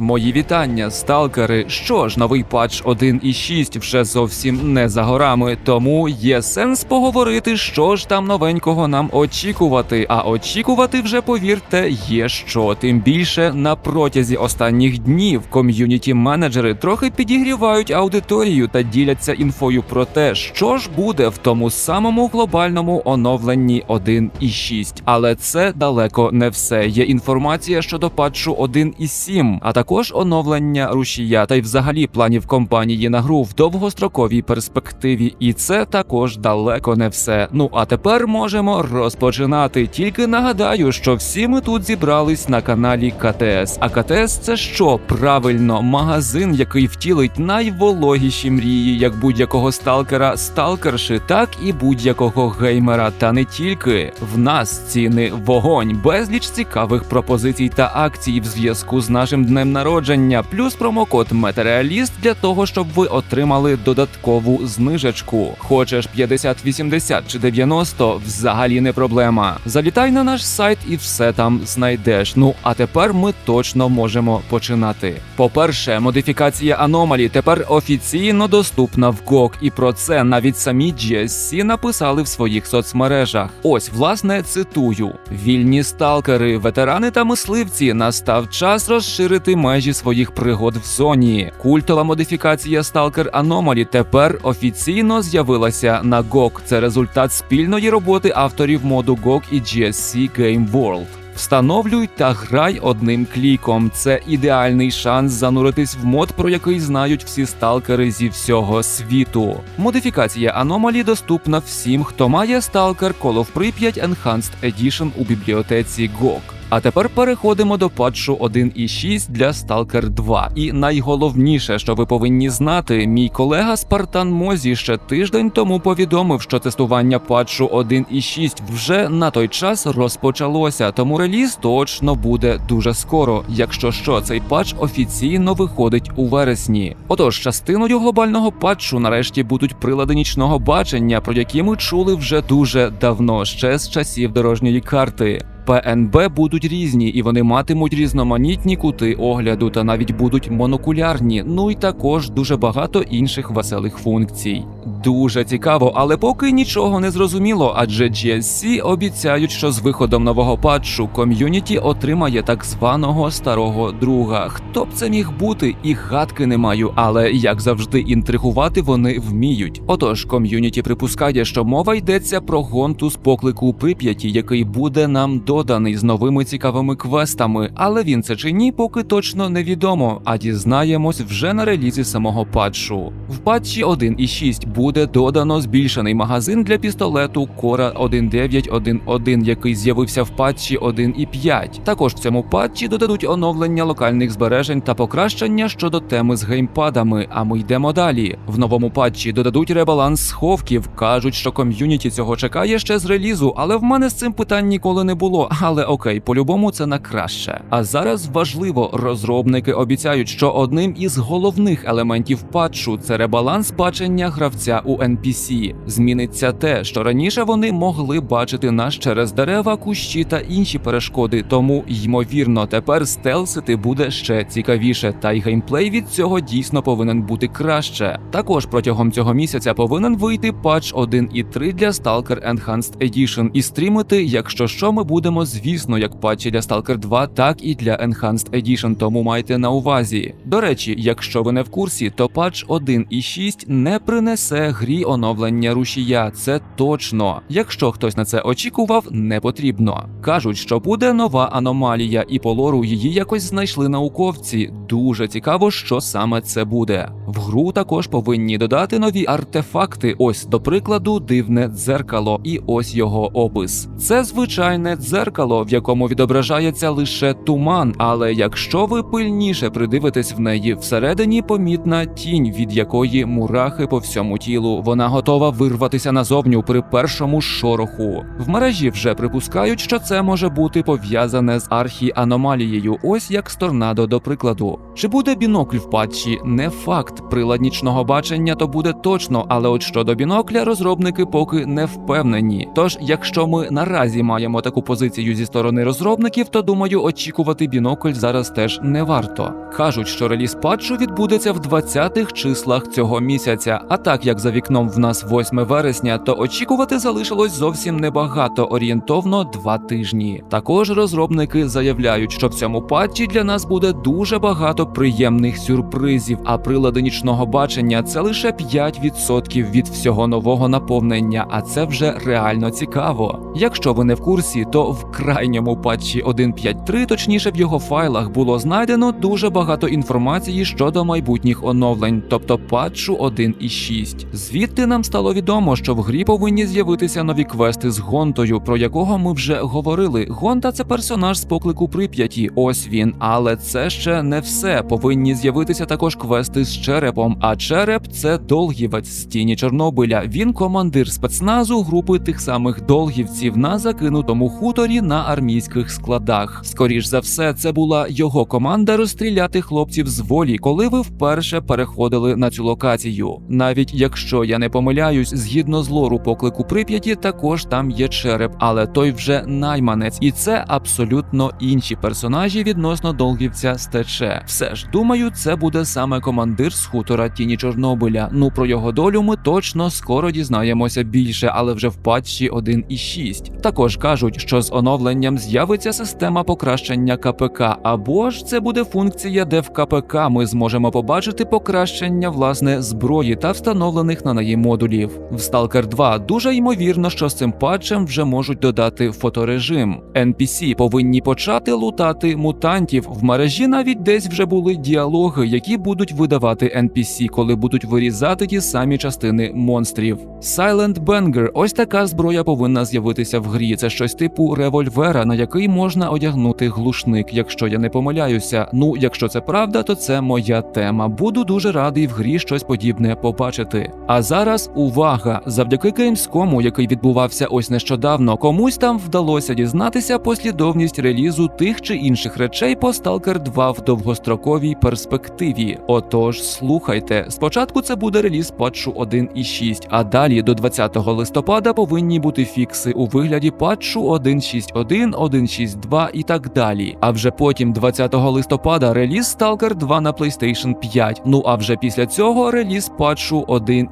Мої вітання, сталкери. Що ж, новий патч 1.6 вже зовсім не за горами, тому є сенс поговорити, що ж там новенького нам очікувати. А очікувати вже, повірте, є що. Тим більше на протязі останніх днів ком'юніті менеджери трохи підігрівають аудиторію та діляться інфою про те, що ж буде в тому самому глобальному оновленні 1.6. Але це далеко не все. Є інформація щодо патчу 1.7, а також оновлення рушія та й взагалі планів компанії на гру в довгостроковій перспективі. І це також далеко не все. Ну а тепер можемо розпочинати. Тільки нагадаю, що всі ми тут зібрались на каналі КТС. А КТС це що? Правильно, магазин, який втілить найвологіші мрії, як будь-якого сталкера, сталкерши, так і будь-якого геймера. Та не тільки в нас ціни вогонь, безліч цікавих пропозицій та акцій в зв'язку з нашим днем народження, плюс промокод Матеріаліст для того, щоб ви отримали додаткову знижечку. Хочеш 50, 80 чи 90 – взагалі не проблема. Залітай на наш сайт і все там знайдеш. Ну а тепер ми точно можемо починати. По-перше, модифікація аномалі тепер офіційно доступна в GOG, і про це навіть самі GSC написали в своїх соцмережах. Ось, власне, цитую: вільні сталкери, ветерани та мисливці. Настав час розширити межі своїх пригод в зоні. Культова модифікація Stalker Anomaly тепер офіційно з'явилася на GOG. Це результат спільної роботи авторів моду GOG і GSC Game World. Встановлюй та грай одним кліком. Це ідеальний шанс зануритись в мод, про який знають всі сталкери зі всього світу. Модифікація аномалі доступна всім, хто має Stalker Call of Pripyat Enhanced Edition у бібліотеці GOG. А тепер переходимо до патчу 1.6 для Stalker 2. І найголовніше, що ви повинні знати, мій колега Спартан Мозі ще тиждень тому повідомив, що тестування патчу 1.6 вже на той час розпочалося, тому реліз точно буде дуже скоро. Якщо що, цей патч офіційно виходить у вересні. Отож, частиною глобального патчу нарешті будуть прилади нічного бачення, про які ми чули вже дуже давно, ще з часів дорожньої карти. ПНБ будуть різні, і вони матимуть різноманітні кути огляду та навіть будуть монокулярні. Ну і також дуже багато інших веселих функцій. Дуже цікаво, але поки нічого не зрозуміло, адже GSC обіцяють, що з виходом нового патчу ком'юніті отримає так званого старого друга. Хто б це міг бути, і гадки не маю, але як завжди інтригувати вони вміють. Отож, ком'юніті припускає, що мова йдеться про гонту з поклику Прип'яті, який буде нам доданий з новими цікавими квестами, але він це чи ні, поки точно невідомо. А дізнаємось вже на релізі самого патчу. В патчі 1.6 буде додано збільшений магазин для пістолету Кора 1911, який з'явився в патчі 1.5. Також в цьому патчі додадуть оновлення локальних збережень та покращення щодо теми з геймпадами. А ми йдемо далі. В новому патчі додадуть ребаланс сховків. кажуть, що ком'юніті цього чекає ще з релізу, але в мене з цим питань ніколи не було. Але окей, по-любому це на краще. А зараз важливо, розробники обіцяють, що одним із головних елементів патчу це ребаланс бачення гравця у NPC. Зміниться те, що раніше вони могли бачити нас через дерева, кущі та інші перешкоди. Тому ймовірно, тепер стелсити буде ще цікавіше, та й геймплей від цього дійсно повинен бути краще. Також протягом цього місяця повинен вийти патч 1.3 для Stalker Enhanced Edition і стрімити, якщо що, ми будемо, звісно, як патчі для Stalker 2, так і для Enhanced Edition, тому майте на увазі. До речі, якщо ви не в курсі, то патч 1.6 не принесе грі оновлення рушія. Це точно. Якщо хтось на це очікував, не потрібно. Кажуть, що буде нова аномалія, і по лору її якось знайшли науковці. Дуже цікаво, що саме це буде. В гру також повинні додати нові артефакти. Ось, до прикладу, дивне дзеркало, і ось його опис. Це звичайне дзеркало, в якому відображається лише туман. Але якщо ви пильніше придивитесь в неї, всередині помітна тінь, від якої мурахи по всьому тілу. Вона готова вирватися назовню при першому шороху. В мережі вже припускають, що це може бути пов'язане з архіаномалією, ось як з торнадо, до прикладу. Чи буде бінокль в патчі? Не факт. Прилад нічного бачення то буде точно, але от щодо бінокля розробники поки не впевнені. Тож, якщо ми наразі маємо таку позицію зі сторони розробників, то думаю, очікувати бінокль зараз теж не варто. Кажуть, що реліз патчу відбудеться в 20-х числах цього місяця. А так як за вікном в нас 8 вересня, то очікувати залишилось зовсім небагато, орієнтовно 2 тижні. Також розробники заявляють, що в цьому патчі для нас буде дуже багато приємних сюрпризів, а прилади нічного бачення це лише 5% від всього нового наповнення, а це вже реально цікаво. Якщо ви не в курсі, то в крайньому патчі 1.5.3, точніше в його файлах, було знайдено дуже багато інформації щодо майбутніх оновлень, тобто патчу 1.6. Звідти нам стало відомо, що в грі повинні з'явитися нові квести з Гонтою, про якого ми вже говорили. Гонта це персонаж з поклику Прип'яті. Ось він, але це ще не все. Повинні з'явитися також квести з черепом. А череп це долгівець з тіні Чорнобиля. Він командир спецназу групи тих самих долгівців на закинутому хуторі на армійських складах. Скоріш за все, це була його команда розстріляти хлопців з волі, коли ви вперше переходили на цю локацію. Навіть якщо я не помиляюсь, згідно з лору поклику Прип'яті, також там є череп, але той вже найманець, і це абсолютно інші персонажі відносно долгівця ТЧ. Все ж думаю, це буде саме командир з хутора тіні Чорнобиля. Ну про його долю ми точно скоро дізнаємося більше, але вже в патчі 1.6. Також кажуть, що з оновленням з'явиться система покращення КПК, або ж це буде функція, де в КПК ми зможемо побачити покращення власне зброї та встановлених на неї модулів. В Stalker 2 дуже ймовірно, що з цим патчем вже можуть додати фоторежим. NPC повинні почати лутати мутантів. В мережі навіть десь вже були діалоги, які будуть видавати NPC, коли будуть вирізати ті самі частини монстрів. Silent Banger – ось така зброя повинна з'явитися в грі. Це щось типу револьвера, на який можна одягнути глушник, якщо я не помиляюся. Ну, якщо це правда, то це моя тема. Буду дуже радий в грі щось подібне побачити. А зараз увага! Завдяки Gamescom, який відбувався ось нещодавно, комусь там вдалося дізнатися послідовність релізу тих чи інших речей по Stalker 2 в довгостроковій перспективі. Отож, слухайте, спочатку це буде реліз патчу 1.6, а далі до 20 листопада повинні бути фікси у вигляді патчу 1.6.1, 1.6.2 і так далі. А вже потім, 20 листопада, реліз Stalker 2 на PlayStation 5. Ну а вже після цього реліз патчу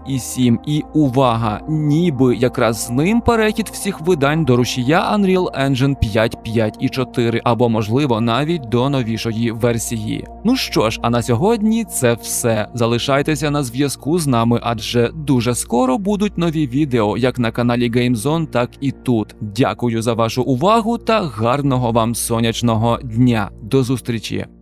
1.7. І увага! Ніби якраз з ним перехід всіх видань до рушія Unreal Engine 5, 5 і 4, або можливо навіть до новішої версії. Ну що ж, а на сьогодні це все. Залишайтеся на зв'язку з нами, адже дуже скоро будуть нові відео як на каналі GameZone, так і тут. Дякую за вашу увагу та гарного вам сонячного дня. До зустрічі!